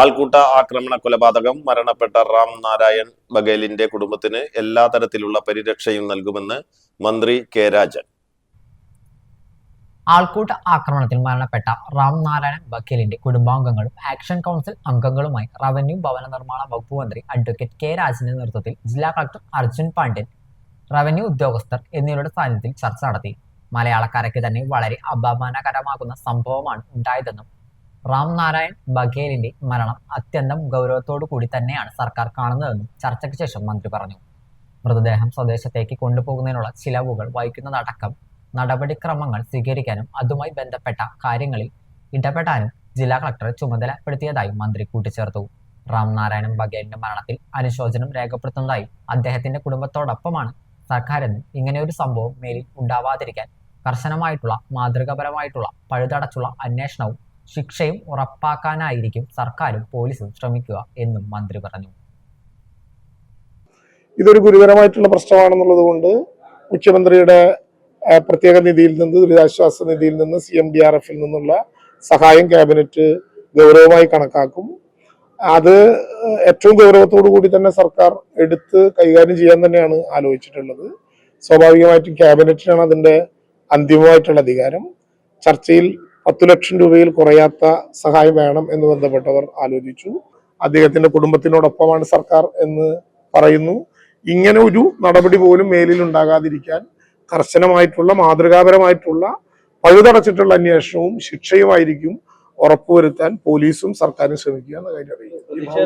ആൾക്കൂട്ട ആക്രമണ കൊലപാതകം മരണപ്പെട്ട റാം നാരായൺ ബഗേലിന്റെ കുടുംബത്തിന് എല്ലാ തരത്തിലുള്ള പരിരക്ഷയും നൽകുമെന്ന് മന്ത്രി കെ രാജൻ. ആൾക്കൂട്ട ആക്രമണത്തിൽ മരണപ്പെട്ട റാം നാരായണൻ ബഖേലിന്റെ കുടുംബാംഗങ്ങളും ആക്ഷൻ കൗൺസിൽ അംഗങ്ങളുമായി റവന്യൂ ഭവന നിർമ്മാണ വകുപ്പ് മന്ത്രി അഡ്വക്കേറ്റ് കെ രാജന്റെ നേതൃത്വത്തിൽ ജില്ലാ കളക്ടർ അർജുൻ പാണ്ഡ്യൻ റവന്യൂ ഉദ്യോഗസ്ഥർ എന്നിവരുടെ സാന്നിധ്യത്തിൽ ചർച്ച നടത്തി. മലയാളക്കരയ്ക്ക് തന്നെ വളരെ അപമാനകരമാകുന്ന സംഭവമാണ് ഉണ്ടായതെന്നും റാം നാരായൺ ബഘേലിന്റെ മരണം അത്യന്തം ഗൗരവത്തോടു കൂടി തന്നെയാണ് സർക്കാർ കാണുന്നതെന്നും ചർച്ചയ്ക്ക് ശേഷം മന്ത്രി പറഞ്ഞു. മൃതദേഹം സ്വദേശത്തേക്ക് കൊണ്ടുപോകുന്നതിനുള്ള ചിലവുകൾ വഹിക്കുന്നതടക്കം നടപടിക്രമങ്ങൾ സ്വീകരിക്കാനും അതുമായി ബന്ധപ്പെട്ട കാര്യങ്ങളിൽ ഇടപെടാനും ജില്ലാ കളക്ടറെ ചുമതലപ്പെടുത്തിയതായി മന്ത്രി കൂട്ടിച്ചേർത്തു. റാം നാരായണൻ ബഘേലിന്റെ മരണത്തിൽ അനുശോചനം രേഖപ്പെടുത്തുന്നതായി അദ്ദേഹത്തിന്റെ കുടുംബത്തോടൊപ്പമാണ് സർക്കാരെന്നും ഇങ്ങനെയൊരു സംഭവം മേലിൽ ഉണ്ടാവാതിരിക്കാൻ കർശനമായിട്ടുള്ള മാതൃകാപരമായിട്ടുള്ള പഴുതടച്ചുള്ള അന്വേഷണവും ശിക്ഷയും ഉറപ്പാക്കാനായിരിക്കും സർക്കാരും പോലീസും ശ്രമിക്കുക എന്നും മന്ത്രി പറഞ്ഞു. ഇതൊരു ഗുരുതരമായിട്ടുള്ള പ്രശ്നമാണെന്നുള്ളത് കൊണ്ട് മുഖ്യമന്ത്രിയുടെ പ്രത്യേക നിധിയിൽ നിന്ന് ദുരിതാശ്വാസ നിധിയിൽ നിന്ന് സി എം ഡി ആർ എഫിൽ നിന്നുള്ള സഹായം ക്യാബിനറ്റ് ഗൗരവമായി കണക്കാക്കും. അത് ഏറ്റവും ഗൗരവത്തോടു കൂടി തന്നെ സർക്കാർ എടുത്ത് കൈകാര്യം ചെയ്യാൻ തന്നെയാണ് ആലോചിച്ചിട്ടുള്ളത്. സ്വാഭാവികമായിട്ടും ക്യാബിനറ്റിനാണ് അതിന്റെ അന്തിമമായിട്ടുള്ള അധികാരം. ചർച്ചയിൽ പത്തു ലക്ഷം രൂപയിൽ കുറയാത്ത സഹായം വേണം എന്ന് ബന്ധപ്പെട്ടവർ ആലോചിച്ചു. അദ്ദേഹത്തിന്റെ കുടുംബത്തിനോടൊപ്പമാണ് സർക്കാർ എന്ന് പറയുന്നു. ഇങ്ങനെ ഒരു നടപടി പോലും മേലിൽ ഉണ്ടാകാതിരിക്കാൻ കർശനമായിട്ടുള്ള മാതൃകാപരമായിട്ടുള്ള പഴുതടച്ചിട്ടുള്ള അന്വേഷണവും ശിക്ഷയുമായിരിക്കും ഉറപ്പുവരുത്താൻ പോലീസും സർക്കാരും ശ്രമിക്കുക എന്ന കാര്യം അറിയിക്കുന്നു